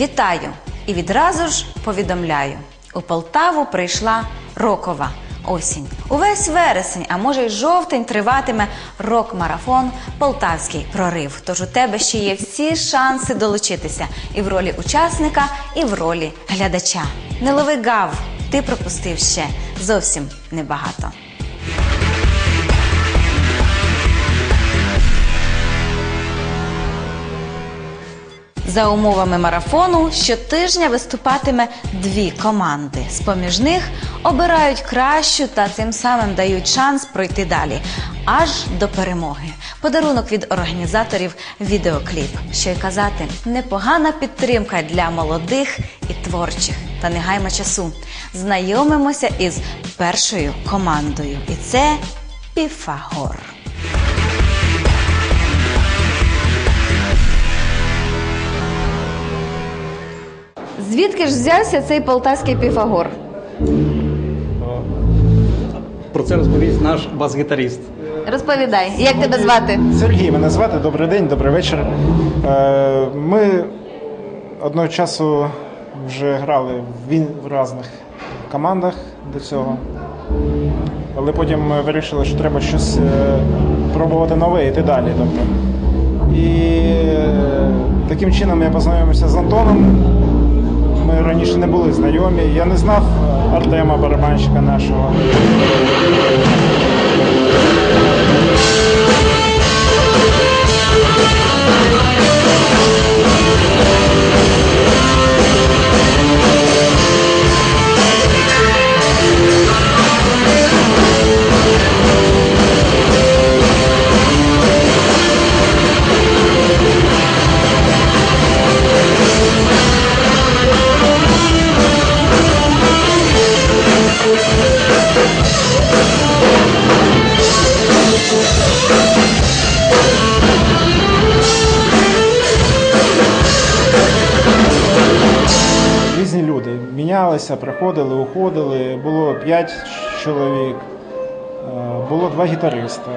Вітаю і відразу ж повідомляю: у Полтаву прийшла рокова осінь. Увесь вересень, а може й жовтень, триватиме рок-марафон Полтавський прорив. Тож у тебе ще є всі шанси долучитися і в ролі учасника, і в ролі глядача. Не лови гав, ти пропустив ще зовсім небагато. За умовами марафону щотижня виступатиме дві команди. З поміж них обирають кращу та цим самим дають шанс пройти далі, аж до перемоги. Подарунок від організаторів відеокліп. Що й казати, непогана підтримка для молодих і творчих. Та не гаймо часу. Знайомимося із першою командою. І це Піфагор. Звідки ж взявся цей полтавський піфагор? Про це розповість наш бас-гітаріст. Розповідай, як тебе звати? Сергій мене звати. Добрий день, добрий вечір. Е, Ми одного часу вже грали в різних командах до цього. Але потім ми вирішили, що треба щось е, пробувати нове, йти далі. Тобто. І е, таким чином я познайомився з Антоном. Ми раніше не були знайомі. Я не знав Артема, барабанщика нашого. Мінялися, приходили, уходили. Було п'ять чоловік, е, було два гітариста.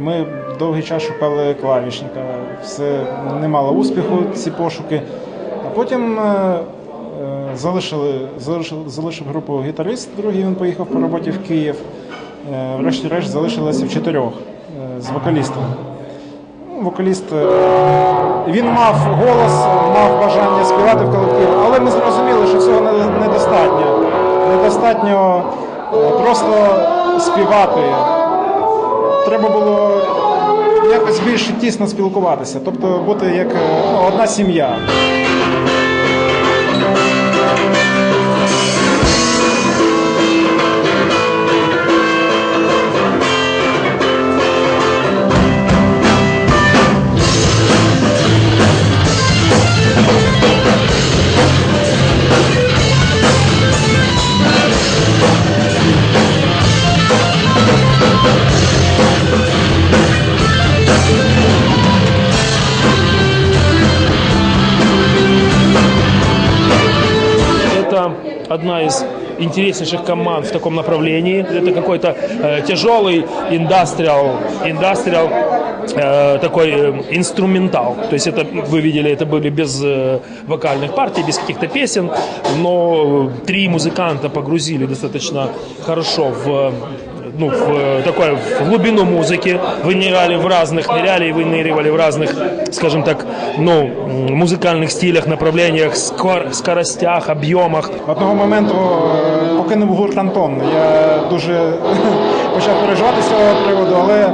Ми довгий час шукали клавішника. Все не мало успіху, ці пошуки. А потім е, е, залишили, залишив, залишив групу гітарист, другий він поїхав по роботі в Київ. Врешті-решт залишилося в чотирьох з вокалістом. Вокаліст е, він мав голос, мав бажання співати в колективі, але ми зрозуміли, що цього недостатньо. Недостатньо е, просто співати. Треба було якось більш тісно спілкуватися, тобто бути як е, одна сім'я. Одна из интереснейших команд в таком направлении. Это какой-то э, тяжелый индастриал, индастриал э, такой э, инструментал. То есть это вы видели, это были без э, вокальных партий, без каких-то песен, но три музыканта погрузили достаточно хорошо в ну, в э, такой в глубину музыки, выныряли в разных, ныряли и выныривали в разных, скажем так, ну, м, музыкальных стилях, направлениях, скор- скоростях, объемах. Одного моменту е, покинув гурт Антон. Я дуже почав переживати з цього приводу, але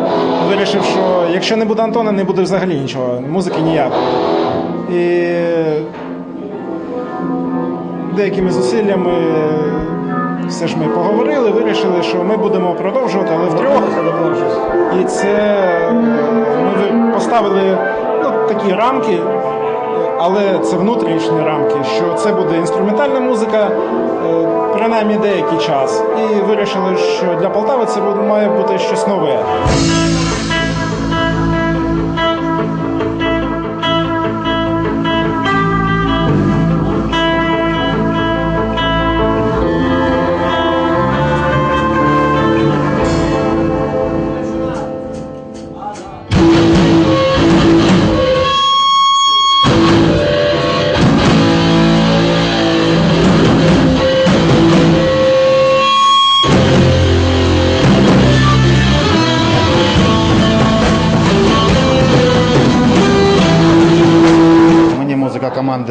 вирішив, що якщо не буде Антона, не буде взагалі нічого, музики ніякої. І деякими зусиллями все ж ми поговорили, вирішили, що ми будемо продовжувати, але втрьох. І це е, ми поставили ну, такі рамки, але це внутрішні рамки, що це буде інструментальна музика, е, принаймні деякий час. І вирішили, що для Полтави це має бути щось нове.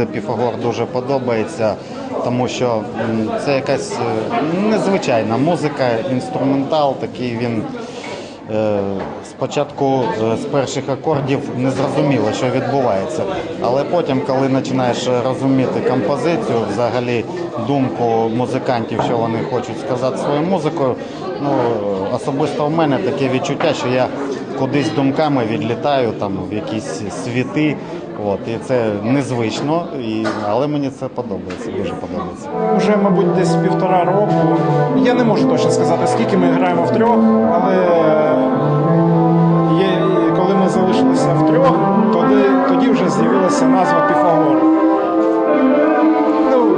Піфагор дуже подобається, тому що це якась е, незвичайна музика, інструментал, такий він. Е, Спочатку е, з перших акордів не зрозуміло, що відбувається, але потім, коли починаєш розуміти композицію, взагалі думку музикантів, що вони хочуть сказати своєю музикою, ну особисто в мене таке відчуття, що я кудись думками відлітаю там в якісь світи. От, і це незвично, і, але мені це подобається, дуже подобається. Уже, мабуть, десь півтора року. Я не можу точно сказати, скільки ми граємо втрьох, але є, коли ми залишилися втрьох, тоді, тоді вже з'явилася назва Піфагор. Ну,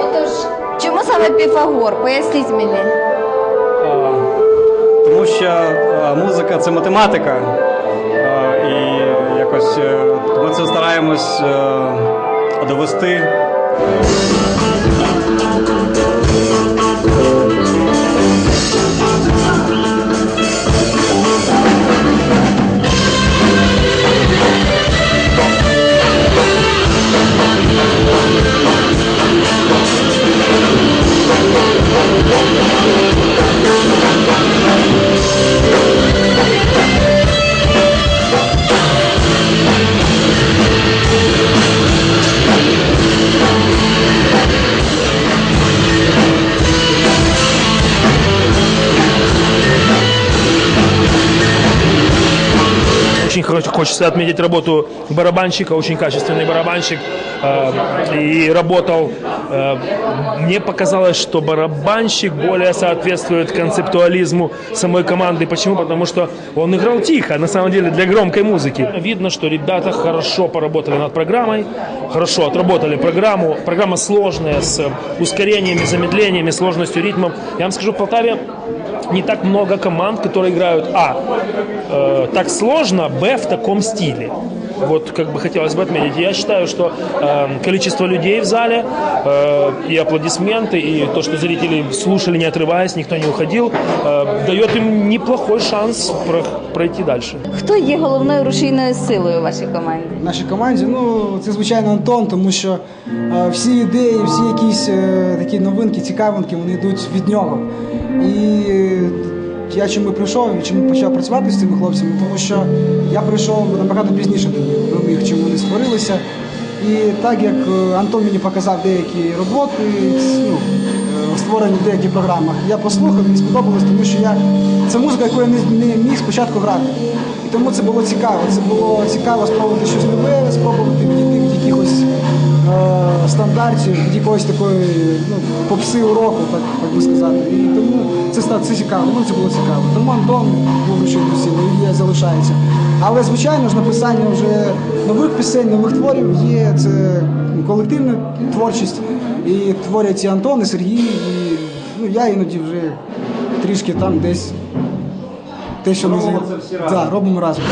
Отож, чому саме Піфагор? Поясніть мені. Тому що е, музика це математика. Е, І якось е, ми це стараємось довести. довести. Очень хочется отметить работу барабанщика, очень качественный барабанщик. э, И работал, э, мне показалось, что барабанщик более соответствует концептуализму самой команды. Почему? Потому что он играл тихо, на самом деле, для громкой музыки. Видно, что ребята хорошо поработали над программой, хорошо отработали программу. Программа сложная, с ускорениями, замедлениями, сложностью ритмом. Я вам скажу, в Полтаве не так много команд, которые играют А. э, так сложно, Б в таком стиле. Вот как бы хотелось бы отметить. Я считаю, что э, количество людей в зале э, и аплодисменты, и то, что зрители слушали, не отрываясь, никто не уходил, э, дает им неплохой шанс про- пройти дальше. Хто є головною рушійною силою у вашій команді? в нашій команді. Ну, це звичайно Антон, тому що е, всі ідеї, всі якісь е, такі новинки, цікавинки, вони йдуть від нього. І е, я чому прийшов і чому почав працювати з цими хлопцями, тому що я прийшов набагато пізніше до, них, чим вони створилися. І так як е, Антон мені показав деякі роботи, ну, е, створені в деяких програмах, я послухав, мені сподобалось, тому що я це музика, яку я не, не міг спочатку грати. І тому це було цікаво. Це було цікаво спробувати щось нове, спробувати від якоїсь такої ну, попси уроку, так, так би сказати. І тому це, це цікаво, тому це було цікаво. Тому Антон був ще сильний і залишається. Але, звичайно ж, написання вже нових пісень, нових творів є це колективна творчість. І творять і Антон, і Сергій, і ну, я іноді вже трішки там десь те, що ми Робимо це всі разом. Робимо разом.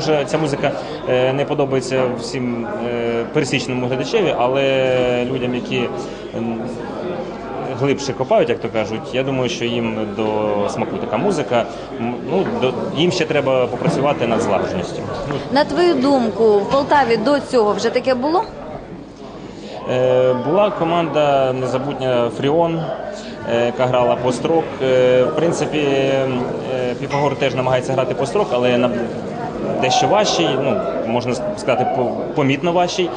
Може ця музика е, не подобається всім е, пересічному глядачеві, але людям, які глибше копають, як то кажуть, я думаю, що їм до смаку така музика. Ну до їм ще треба попрацювати над злагодженістю. На твою думку, в Полтаві до цього вже таке було? Е, Була команда незабутня Фріон, яка грала пост-рок. Е, В принципі, Піфагор теж намагається грати пост-рок, але на дещо важчий, ну можна сказати, по- помітно важчий.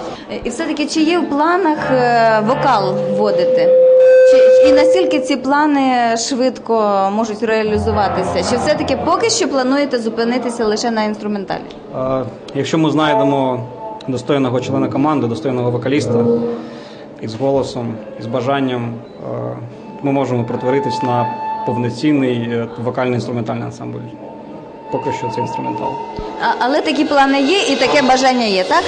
І все-таки чи є в планах е, вокал вводити? Чи, і наскільки ці плани швидко можуть реалізуватися? Чи все-таки поки що плануєте зупинитися лише на інструменталі? Е, Якщо ми знайдемо достойного члена команди, достойного вокаліста із голосом, із бажанням, е, ми можемо перетворитись на повноцінний е, вокально-інструментальний ансамбль поки що це інструментал. А, але такі плани є і таке бажання є, так?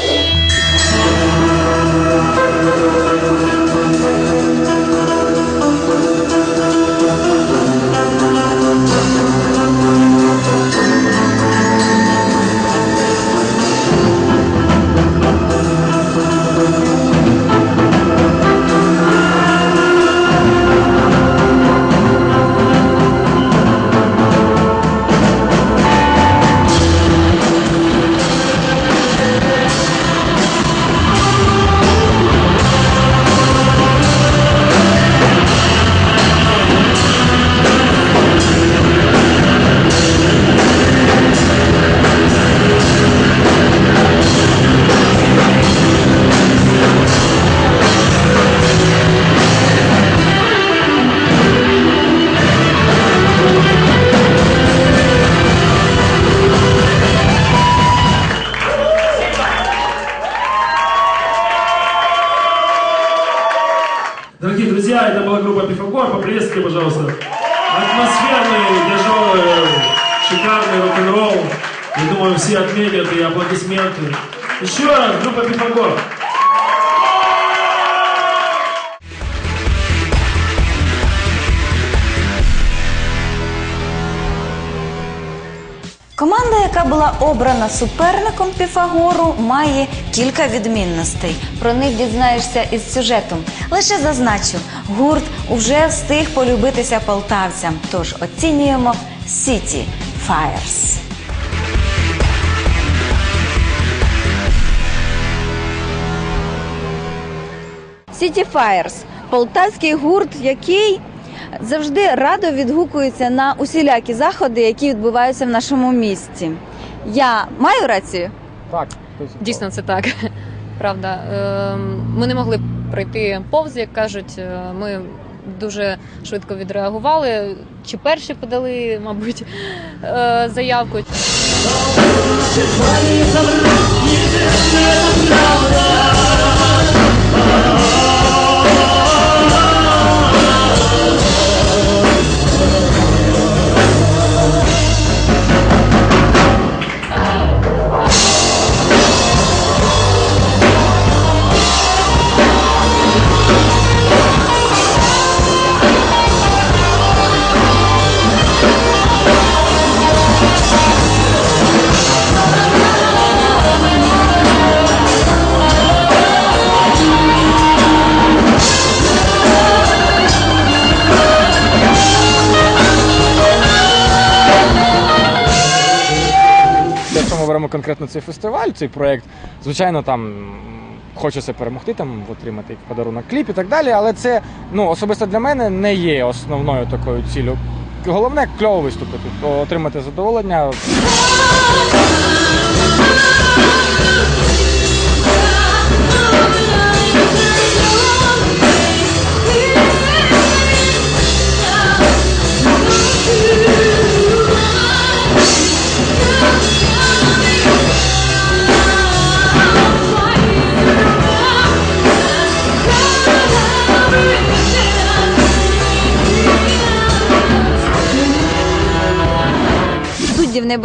Обрана суперником Піфагору, має кілька відмінностей. Про них дізнаєшся із сюжетом. Лише зазначу, гурт уже встиг полюбитися полтавцям. Тож оцінюємо City Fires. City Fires – полтавський гурт, який завжди радо відгукується на усілякі заходи, які відбуваються в нашому місті. Я маю рацію? Так, Дійсно, це так. Правда. Ем, Ми не могли пройти повз, як кажуть. Е, Ми дуже швидко відреагували. Чи перші подали, мабуть, е, заявку. Якщо конкретно цей фестиваль, цей проєкт, звичайно, там хочеться перемогти, там отримати подарунок кліп і так далі, але це ну, особисто для мене не є основною такою ціллю. Головне кльово виступити, отримати задоволення.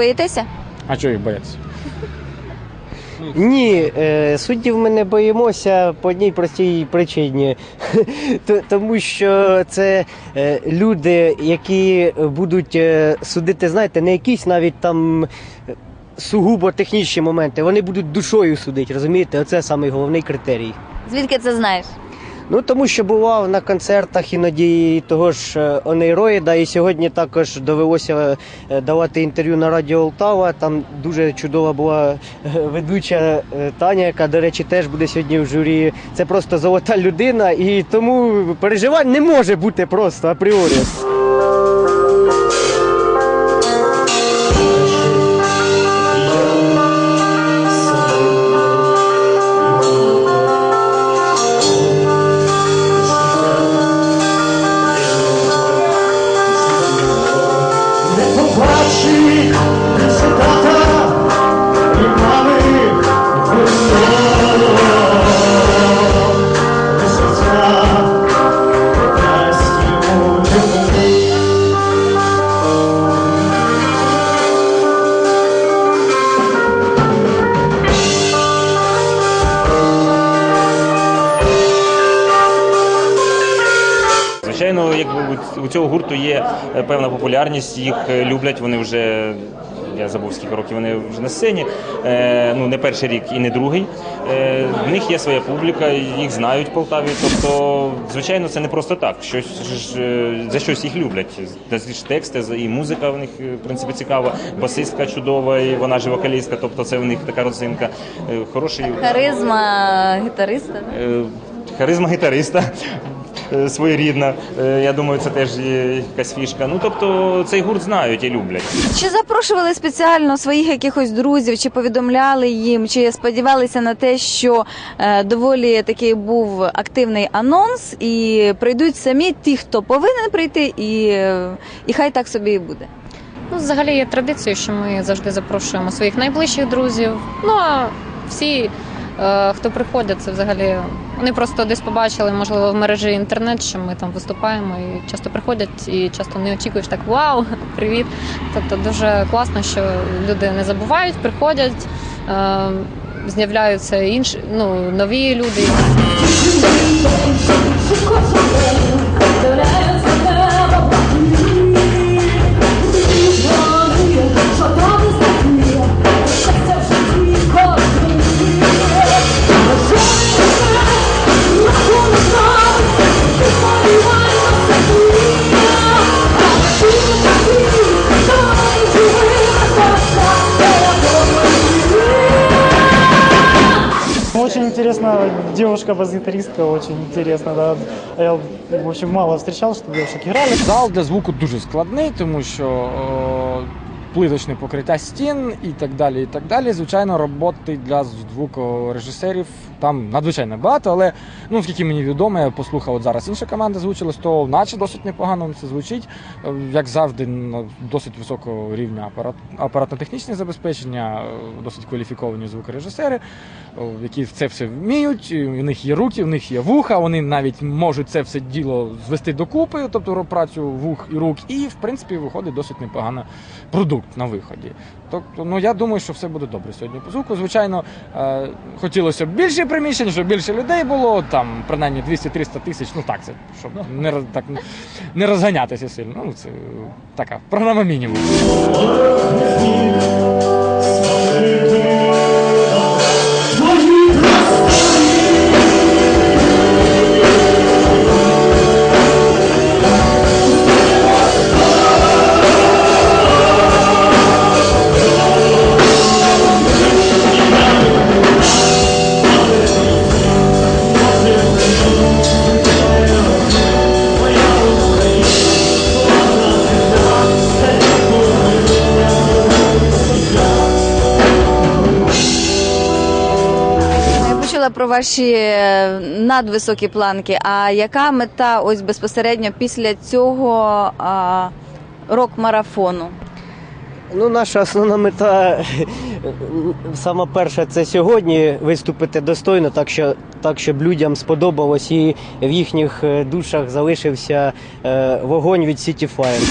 Боїтеся? А чого їх бояться? Ні, е, суддів ми не боїмося по одній простій причині. Тому що це е, люди, які будуть е, судити, знаєте, не якісь навіть там сугубо технічні моменти, вони будуть душою судити, розумієте? Оце самий головний критерій. Звідки це знаєш? Ну тому що бував на концертах іноді того ж е, Онейроїда, і сьогодні також довелося е, давати інтерв'ю на радіо Олтава. Там дуже чудова була е, ведуча Таня, яка, до речі, теж буде сьогодні в журі. Це просто золота людина, і тому переживань не може бути просто апріорі. Звичайно, якби у- цього гурту є е, певна популярність, їх е, люблять, вони вже. Я забув скільки років вони вже на сцені. Е, ну не перший рік і не другий. В них є своя публіка, їх знають в Полтаві. Тобто, звичайно, це не просто так. Щось за щось їх люблять. Ж тексти і музика в них в принципі цікава. Басистка чудова, і вона ж вокалістка. Тобто, це в них така родзинка. Хороший Харизма гітариста. Харизма гітариста своєрідна. Е, Я думаю, це теж якась фішка. Ну тобто цей гурт знають і люблять. Чи запрошували спеціально своїх якихось друзів, чи повідомляли їм, чи сподівалися на те, що е, доволі такий був активний анонс, і прийдуть самі ті, хто повинен прийти, і, е, і хай так собі і буде. Ну, взагалі є традицією, що ми завжди запрошуємо своїх найближчих друзів. Ну а всі, е, хто приходять, це взагалі Вони просто десь побачили, можливо, в мережі інтернет, що ми там виступаємо, і часто приходять, і часто не очікуєш так вау, привіт. Тобто дуже класно, що люди не забувають, приходять, е, з'являються інші, ну, нові люди. Очень интересно, девушка-бас-гитаристка, очень интересно, да. Я, в общем, мало встречал, что девушек играли. Зал для звуку дуже складний, тому що е, плиточне покриття стін і так далі. І так далі. Звичайно, роботи для звукорежисерів там надзвичайно багато, але ну скільки мені відомо, я послухав от зараз інша команда звучилась, то наче досить непогано це звучить. Е, Як завжди, досить високого рівня апарат, апаратно-технічне забезпечення, е, досить кваліфіковані звукорежисери, які це все вміють. У них є руки, у них є вуха, вони навіть можуть це все діло звести докупи, тобто працю вух і рук, і в принципі виходить досить непоганий продукт на виході. Тобто, ну я думаю, що все буде добре сьогодні по звуку. Звичайно, е, хотілося б більше приміщень, щоб більше людей було, там принаймні 200-300 тисяч, ну так це, щоб не так не розганятися сильно. Ну це така програма мінімум. Ваші е, надвисокі планки. А яка мета ось безпосередньо після цього рок-марафону? Ну, наша основна мета, сама перша, це сьогодні виступити достойно, так, що, так щоб людям сподобалось і в їхніх е, душах залишився е, вогонь від City Fire.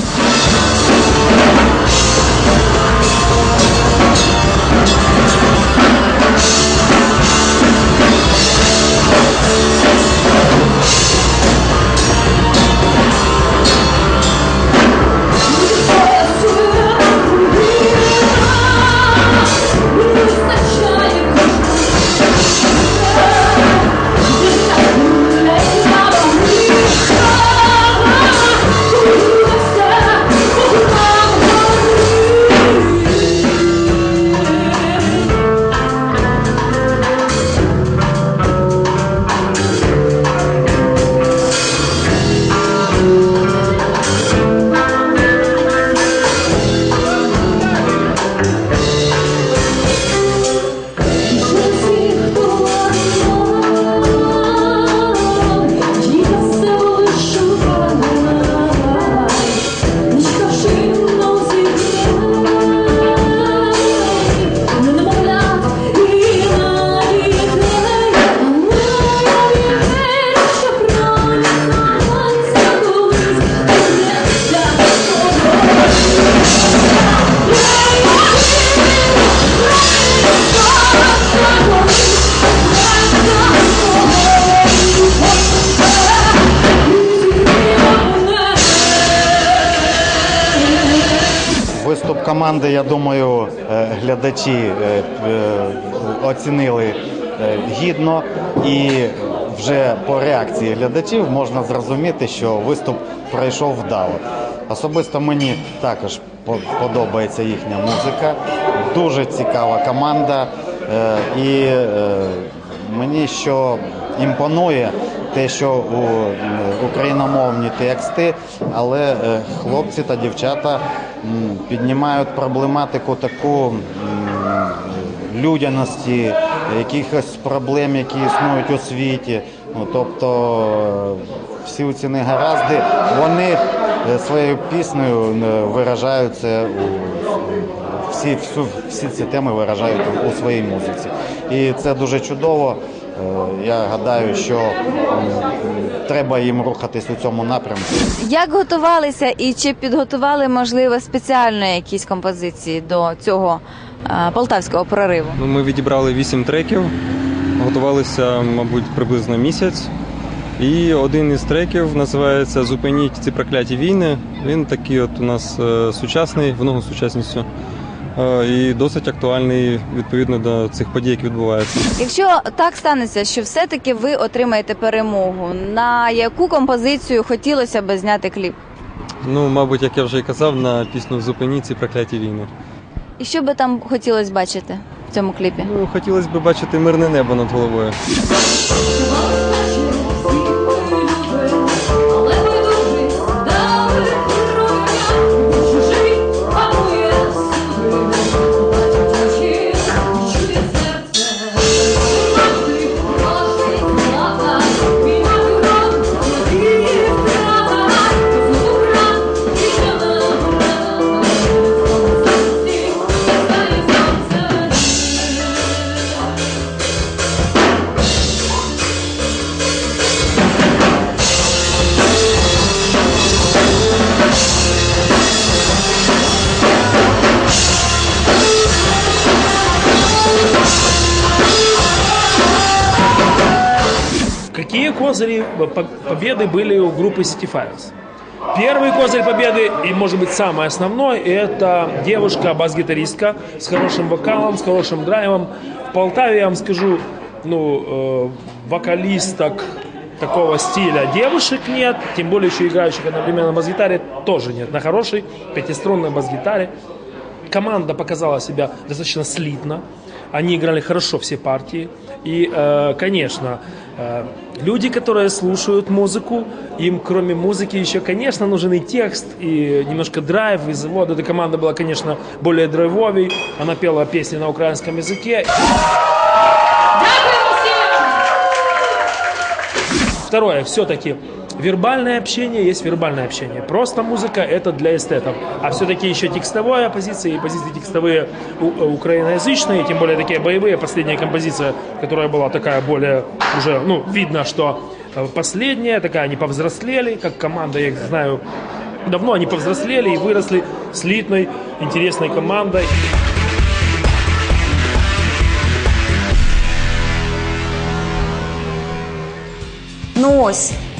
Глядачі е, е, оцінили е, гідно, і вже по реакції глядачів можна зрозуміти, що виступ пройшов вдало. Особисто мені також подобається їхня музика. Дуже цікава команда. І мені що імпонує, те, що у україномовні тексти, але хлопці та дівчата піднімають проблематику таку людяності, якихось проблем, які існують у світі. Ну, тобто е, всі ці негаразди, вони е, своєю піснею е, виражаються всі, всю, всі ці теми виражають у, своїй музиці. І це дуже чудово. Я гадаю, що треба їм рухатись у цьому напрямку. Як готувалися і чи підготували, можливо, спеціально якісь композиції до цього полтавського прориву? Ну, ми відібрали вісім треків, готувалися, мабуть, приблизно місяць. І один із треків називається Зупиніть ці прокляті війни. Він такий от у нас е, сучасний, в ногу сучасністю. Е, І досить актуальний відповідно до цих подій, які відбуваються. Якщо так станеться, що все-таки ви отримаєте перемогу, на яку композицію хотілося б зняти кліп? Ну, мабуть, як я вже і казав, на пісню Зупиніть ці прокляті війни. І що би там хотілося бачити в цьому кліпі? Ну, хотілося б бачити мирне небо над головою. Козыри по- победы были у группы City Fires? Первый козырь победы, и может быть самый основной, это девушка, бас-гитаристка с хорошим вокалом, с хорошим драйвом. В Полтаве, я вам скажу, ну, э, вокалисток такого стиля девушек нет, тем более еще играющих одновременно на бас-гитаре тоже нет. На хорошей пятиструнной бас-гитаре команда показала себя достаточно слитно. Они играли хорошо все партии. И, э, конечно, э, люди, которые слушают музыку, им кроме музыки еще, конечно, нужен и текст, и немножко драйв, и завод. Эта команда была, конечно, более драйвовей. Она пела песни на украинском языке. Второе, все-таки вербальное общение есть вербальное общение. Просто музыка это для эстетов. А все-таки еще текстовая позиция и позиции текстовые э, украиноязычные, тем более такие боевые. Последняя композиция, которая была такая более уже, ну, видно, что э, последняя, такая, они повзрослели, как команда, я их знаю, давно они повзрослели и выросли слитной, интересной командой. Ну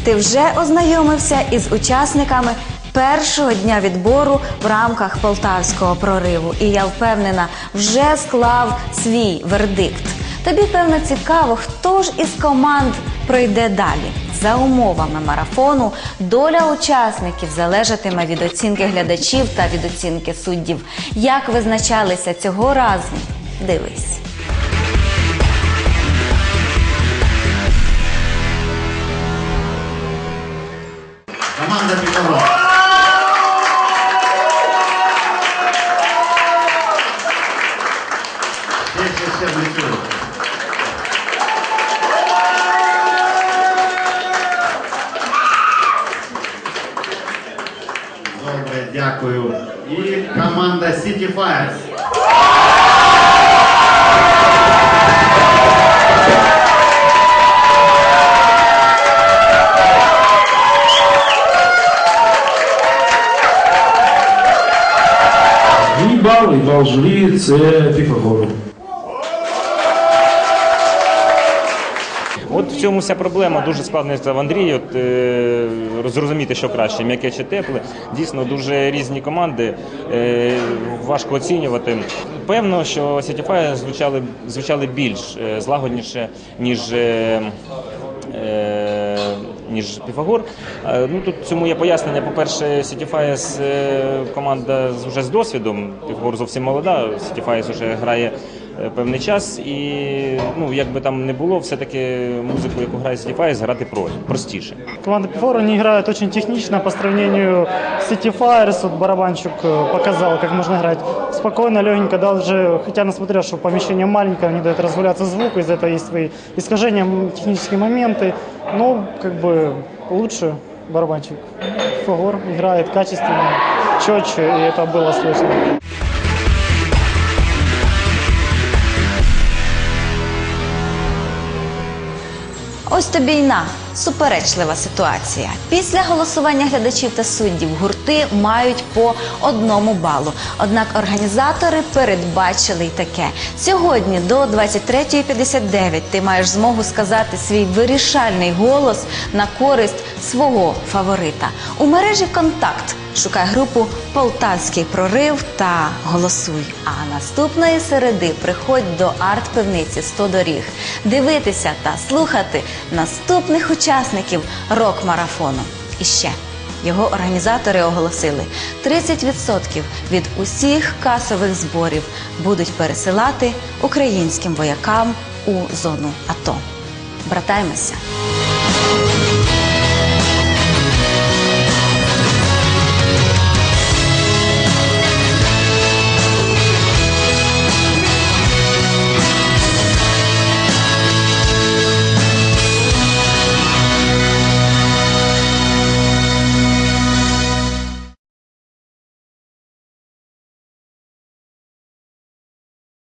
ти вже ознайомився із учасниками першого дня відбору в рамках полтавського прориву. І я впевнена, вже склав свій вердикт. Тобі певно цікаво, хто ж із команд пройде далі. За умовами марафону доля учасників залежатиме від оцінки глядачів та від оцінки суддів. Як визначалися цього разу? Дивись. Команда влетели. Добре, дякую. І команда City Fires. Бал журі це Піфагору. От в цьому вся проблема. Дуже складно, сказав Андрій. От е, зрозуміти, що краще, м'яке чи тепле. Дійсно, дуже різні команди. Е, важко оцінювати. Певно, що Сітіфай звучали звучали більш е, злагодніше, ніж. Е, ніж Піфагор. Е, Ну тут цьому є пояснення. По-перше, Сітіфаєс е, команда вже з досвідом. Піфагор зовсім молода. Сітіфаєс вже грає певний час, і ну як би там не було, все-таки музику, яку грає Cityfies, грати про простіше. Команда Пифора не играет очень технично по сравнению с City Fires. Вот барабанщик э, показал, как можно играть спокойно, легенько. Даже, хотя несмотря, что помещение маленькое, не дает разгуляться звуку, из-за этого есть свои искажения, м, технические моменты. Но как бы лучше барабанщик. Фагор играет качественно, четче, и это было слышно. Ось тобі й на суперечлива ситуація. Після голосування глядачів та суддів гурти мають по одному балу. Однак організатори передбачили й таке. Сьогодні до 23.59 ти маєш змогу сказати свій вирішальний голос на користь свого фаворита. У мережі Контакт шукай групу Полтавський прорив та голосуй. А наступної середи приходь до арт-пивниці 100 доріг дивитися та слухати наступних учасників рок-марафону. І ще його організатори оголосили 30% від усіх касових зборів будуть пересилати українським воякам у зону АТО. Братаймося!